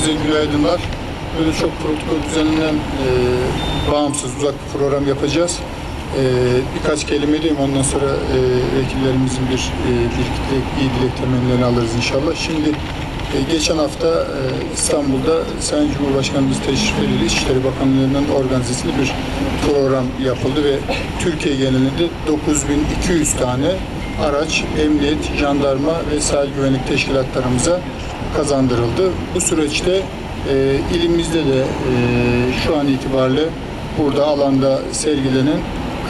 Hepinize günaydınlar. Böyle çok protokol düzenlenen e, bağımsız uzak bir program yapacağız. E, birkaç kelime diyeyim ondan sonra e, vekillerimizin bir, e, bir iyi dilek temennilerini alırız inşallah. Şimdi e, geçen hafta e, İstanbul'da Sayın Cumhurbaşkanımız teşrif edildi. İçişleri Bakanlığı'nın organizasyonu bir program yapıldı ve Türkiye genelinde 9200 tane araç, emniyet, jandarma ve sahil güvenlik teşkilatlarımıza kazandırıldı. Bu süreçte e, ilimizde de e, şu an itibariyle burada alanda sergilenen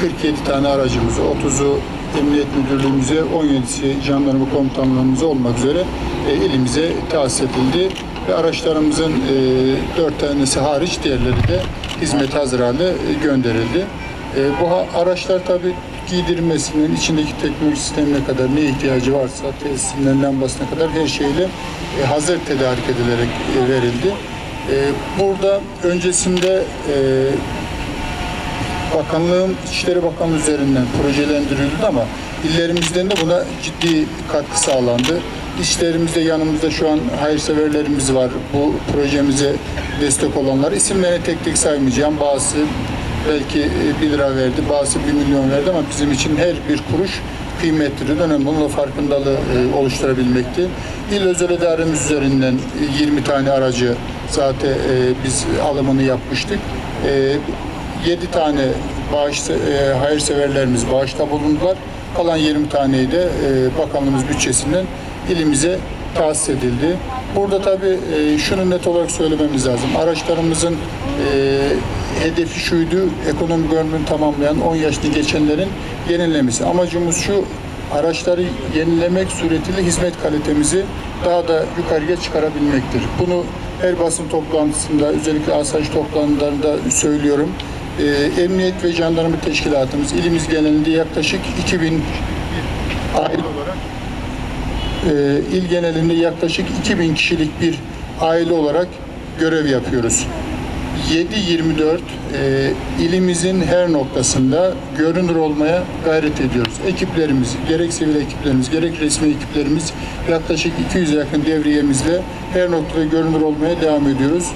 47 tane aracımızı, 30'u Emniyet Müdürlüğümüze, 17'si Jandarma Komutanlığımıza olmak üzere e, ilimize tahsis edildi. Ve araçlarımızın e, 4 tanesi hariç diğerleri de hizmet hazır hale gönderildi. E, bu araçlar tabii giydirmesinden, içindeki teknoloji sistemine kadar ne ihtiyacı varsa, tesisinden lambasına kadar her şeyle e, hazır tedarik edilerek e, verildi. E, burada öncesinde e, Bakanlığın İçişleri Bakanlığı üzerinden projelendirildi ama illerimizden de buna ciddi katkı sağlandı. İşlerimizde yanımızda şu an hayırseverlerimiz var. Bu projemize destek olanlar. İsimlerini tek tek saymayacağım. Bazısı belki 1 lira verdi, bazısı 1 milyon verdi ama bizim için her bir kuruş kıymetlidir. Önemli bununla farkındalığı e, oluşturabilmekti. İl özel idaremiz üzerinden e, 20 tane aracı zaten e, biz alımını yapmıştık. E, 7 tane bağış e, hayırseverlerimiz bağışta bulundular. Kalan 20 taneyi de e, bakanlığımız bütçesinden ilimize tahsis edildi. Burada tabii e, şunu net olarak söylememiz lazım. Araçlarımızın e, hedefi şuydu, ekonomik ömrünü tamamlayan 10 yaşını geçenlerin yenilemesi. Amacımız şu, araçları yenilemek suretiyle hizmet kalitemizi daha da yukarıya çıkarabilmektir. Bunu her basın toplantısında, özellikle asayiş toplantılarında söylüyorum. Ee, Emniyet ve Jandarma Teşkilatımız ilimiz genelinde yaklaşık 2000 aile olarak e, il genelinde yaklaşık 2000 kişilik bir aile olarak görev yapıyoruz. 7-24 e, ilimizin her noktasında görünür olmaya gayret ediyoruz. Ekiplerimiz, gerek sivil ekiplerimiz, gerek resmi ekiplerimiz yaklaşık 200'e yakın devriyemizle her noktada görünür olmaya devam ediyoruz.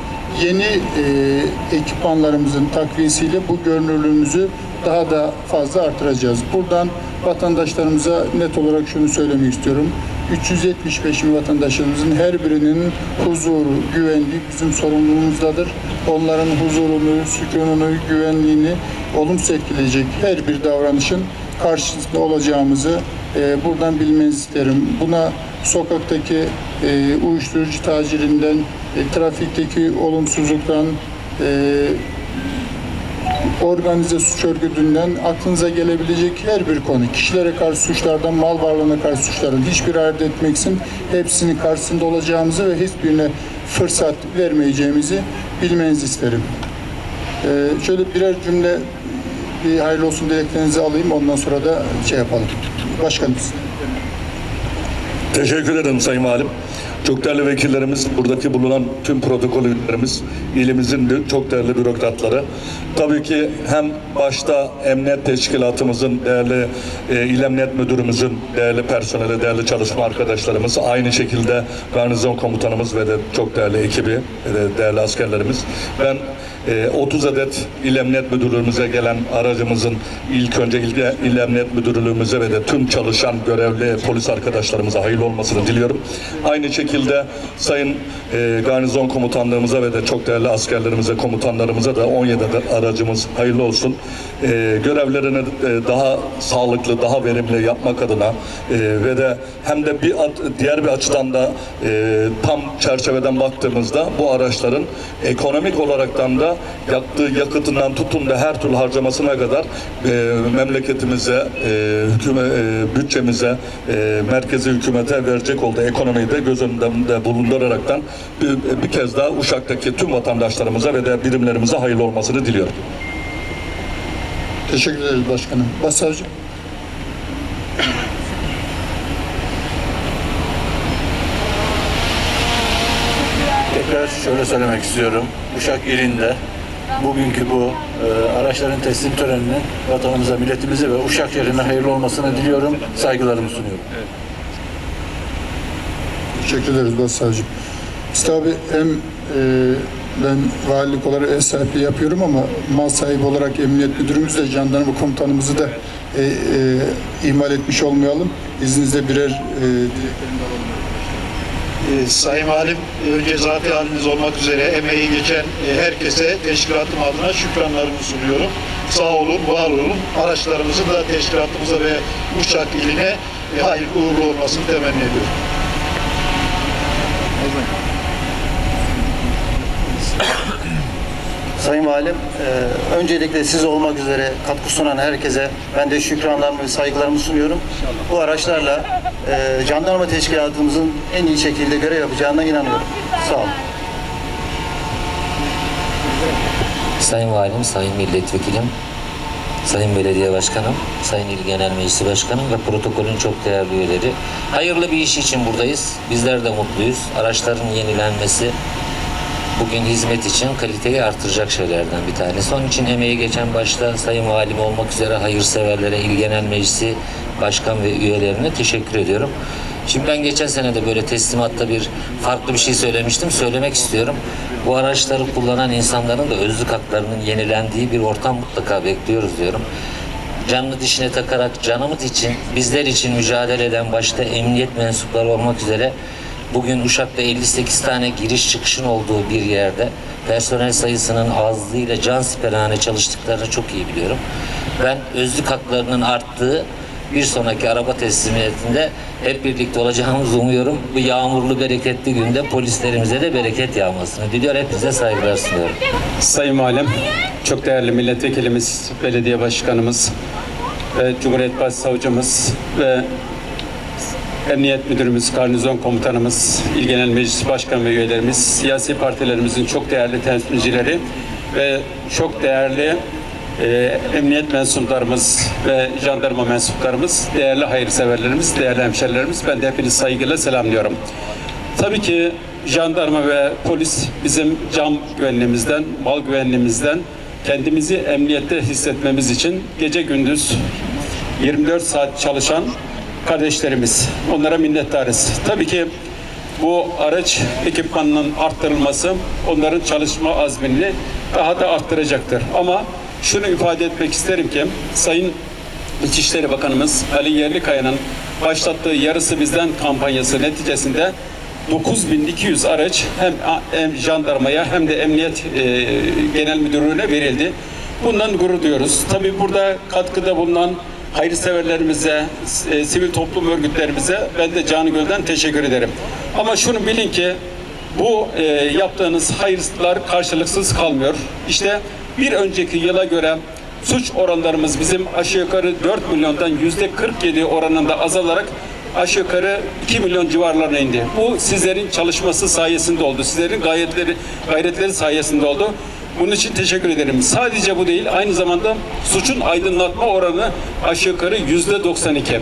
Yeni e, ekipmanlarımızın takviyesiyle bu görünürlüğümüzü daha da fazla artıracağız. Buradan vatandaşlarımıza net olarak şunu söylemek istiyorum. 375 bin vatandaşımızın her birinin huzuru, güvenliği bizim sorumluluğumuzdadır. Onların huzurunu, sükununu, güvenliğini olumsuz etkileyecek her bir davranışın karşısında olacağımızı e, buradan bilmenizi isterim. Buna sokaktaki e, uyuşturucu tacirinden, e, trafikteki olumsuzluktan, e, organize suç örgütünden aklınıza gelebilecek her bir konu, kişilere karşı suçlardan, mal varlığına karşı suçların hiçbir ayırt etmeksizin hepsinin karşısında olacağımızı ve hiçbirine fırsat vermeyeceğimizi bilmenizi isterim. Ee, şöyle birer cümle bir hayırlı olsun dileklerinizi alayım ondan sonra da şey yapalım. Başkanım. Teşekkür ederim Sayın Valim. Çok değerli vekillerimiz, buradaki bulunan tüm protokol üyelerimiz, ilimizin çok değerli bürokratları. Tabii ki hem başta emniyet teşkilatımızın değerli e, il emniyet müdürümüzün değerli personeli, değerli çalışma arkadaşlarımız, aynı şekilde garnizon komutanımız ve de çok değerli ekibi ve de değerli askerlerimiz. Ben 30 adet il emniyet müdürlüğümüze gelen aracımızın ilk önce il, emniyet müdürlüğümüze ve de tüm çalışan görevli polis arkadaşlarımıza hayırlı olmasını diliyorum. Aynı şekilde sayın e, garnizon komutanlığımıza ve de çok değerli askerlerimize, komutanlarımıza da 17 adet aracımız hayırlı olsun. E, görevlerini e, daha sağlıklı, daha verimli yapmak adına ve de hem de bir diğer bir açıdan da tam çerçeveden baktığımızda bu araçların ekonomik olaraktan da yaktığı yakıtından tutun da her türlü harcamasına kadar e, memleketimize, e, hüküme, e, bütçemize, e, merkezi hükümete verecek olduğu ekonomiyi de göz önünde bulunduraraktan bir, bir kez daha Uşak'taki tüm vatandaşlarımıza ve de birimlerimize hayırlı olmasını diliyorum. Teşekkür ederiz başkanım. Başsavcı. Tekrar şöyle söylemek istiyorum. Uşak ilinde bugünkü bu e, araçların teslim töreninin vatanımıza, milletimize ve Uşak şehrine hayırlı olmasını diliyorum. Saygılarımı sunuyorum. Teşekkür ederiz başsavcım. Biz tabii hem e, ben valilik olarak ev sahipliği yapıyorum ama mal sahibi olarak emniyet müdürümüz de jandarma komutanımızı da e, e, ihmal etmiş olmayalım. İzninizle birer e, dileklerimi de alalım. Ee, Sayın Valim, önce zati haliniz olmak üzere emeği geçen e, herkese teşkilatım adına şükranlarımı sunuyorum. Sağ olun, var olun. Araçlarımızın da teşkilatımıza ve Uşak iline hayırlı uğurlu olmasını temenni ediyorum. Sayın Valim, e, öncelikle siz olmak üzere katkı sunan herkese ben de şükranlarımı ve saygılarımı sunuyorum. Bu araçlarla e, jandarma teşkilatımızın en iyi şekilde görev yapacağına inanıyorum. Sağ olun. Sayın Valim, Sayın Milletvekilim, Sayın Belediye Başkanım, Sayın İl Genel Meclisi Başkanım ve protokolün çok değerli üyeleri. Hayırlı bir iş için buradayız. Bizler de mutluyuz. Araçların yenilenmesi bugün hizmet için kaliteyi artıracak şeylerden bir tanesi. Onun için emeği geçen başta Sayın Valim olmak üzere hayırseverlere, İl Genel Meclisi Başkan ve üyelerine teşekkür ediyorum. Şimdi ben geçen sene de böyle teslimatta bir farklı bir şey söylemiştim. Söylemek istiyorum. Bu araçları kullanan insanların da özlük haklarının yenilendiği bir ortam mutlaka bekliyoruz diyorum. Canlı dişine takarak canımız için, bizler için mücadele eden başta emniyet mensupları olmak üzere Bugün Uşak'ta 58 tane giriş çıkışın olduğu bir yerde personel sayısının azlığıyla can siperhane çalıştıklarını çok iyi biliyorum. Ben özlük haklarının arttığı bir sonraki araba teslimiyetinde hep birlikte olacağımızı umuyorum. Bu yağmurlu bereketli günde polislerimize de bereket yağmasını diliyor. Hepinize saygılar sunuyorum. Sayın Valim, çok değerli milletvekilimiz, belediye başkanımız, Cumhuriyet Başsavcımız ve Emniyet Müdürümüz, Garnizon Komutanımız, İl Genel Meclis Başkanı ve üyelerimiz, siyasi partilerimizin çok değerli temsilcileri ve çok değerli e, emniyet mensuplarımız ve jandarma mensuplarımız, değerli hayırseverlerimiz, değerli hemşerilerimiz, ben de hepinizi saygıyla selamlıyorum. Tabii ki jandarma ve polis bizim can güvenliğimizden, mal güvenliğimizden kendimizi emniyette hissetmemiz için gece gündüz 24 saat çalışan kardeşlerimiz. Onlara minnettarız. Tabii ki bu araç ekipmanının arttırılması onların çalışma azmini daha da arttıracaktır. Ama şunu ifade etmek isterim ki Sayın İçişleri Bakanımız Ali Yerlikaya'nın başlattığı yarısı bizden kampanyası neticesinde 9200 araç hem, hem jandarmaya hem de emniyet e, genel müdürlüğüne verildi. Bundan gurur duyuyoruz. Tabii burada katkıda bulunan hayırseverlerimize, e, sivil toplum örgütlerimize ben de canı gölden teşekkür ederim. Ama şunu bilin ki bu e, yaptığınız hayırlar karşılıksız kalmıyor. İşte bir önceki yıla göre suç oranlarımız bizim aşağı yukarı 4 milyondan yüzde 47 oranında azalarak aşağı yukarı 2 milyon civarlarına indi. Bu sizlerin çalışması sayesinde oldu. Sizlerin gayretleri, gayretleri sayesinde oldu. Bunun için teşekkür ederim. Sadece bu değil, aynı zamanda suçun aydınlatma oranı aşağı yukarı yüzde 92.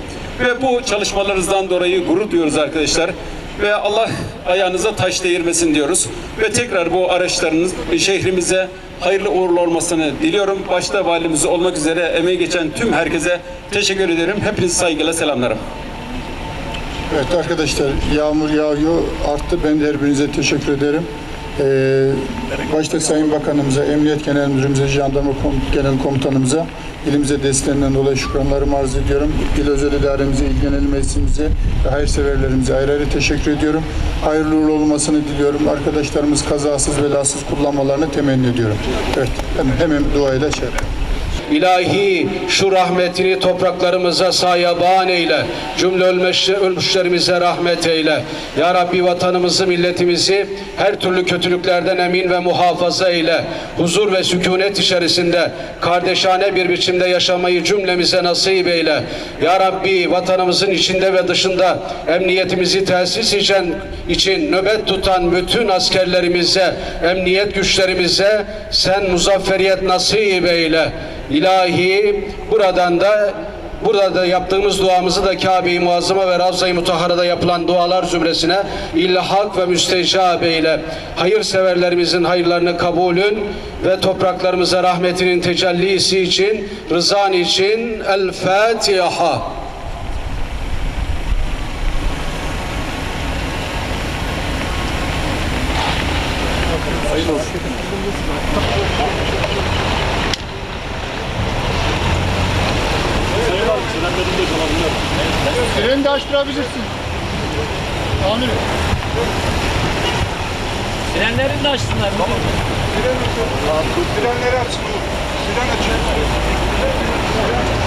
Ve bu çalışmalarınızdan dolayı gurur duyuyoruz arkadaşlar. Ve Allah ayağınıza taş değirmesin diyoruz. Ve tekrar bu araçlarınız şehrimize hayırlı uğurlu olmasını diliyorum. Başta valimiz olmak üzere emeği geçen tüm herkese teşekkür ederim. Hepinizi saygıyla selamlarım. Evet arkadaşlar yağmur yağıyor arttı. Ben de her birinize teşekkür ederim. Ee, başta Sayın Bakanımıza, Emniyet Genel Müdürümüze, Jandarma Genel Komutanımıza ilimize desteklerinden dolayı şükranlarımı arz ediyorum. İl Özel İdaremize, İl Genel Meclisimize ve hayırseverlerimize ayrı ayrı teşekkür ediyorum. Hayırlı uğurlu olmasını diliyorum. Arkadaşlarımız kazasız belasız kullanmalarını temenni ediyorum. Evet hemen, hemen duayla şey yapalım. İlahi şu rahmetini topraklarımıza sayaban eyle. Cümle ölmüş, ölmüşlerimize rahmet eyle. Ya Rabbi vatanımızı, milletimizi her türlü kötülüklerden emin ve muhafaza eyle. Huzur ve sükunet içerisinde kardeşane bir biçimde yaşamayı cümlemize nasip eyle. Ya Rabbi vatanımızın içinde ve dışında emniyetimizi tesis için, için nöbet tutan bütün askerlerimize, emniyet güçlerimize sen muzafferiyet nasip eyle. İlahi buradan da Burada da yaptığımız duamızı da Kabe-i Muazzama ve Ravza-i Mutahhara'da yapılan dualar zümresine ilhak ve müstecab eyle. Hayırseverlerimizin hayırlarını kabulün ve topraklarımıza rahmetinin tecellisi için, rızan için El Fatiha. Freni de açtırabilirsin. Amirim. Frenlerini de açsınlar. Frenleri açın. Fren açın.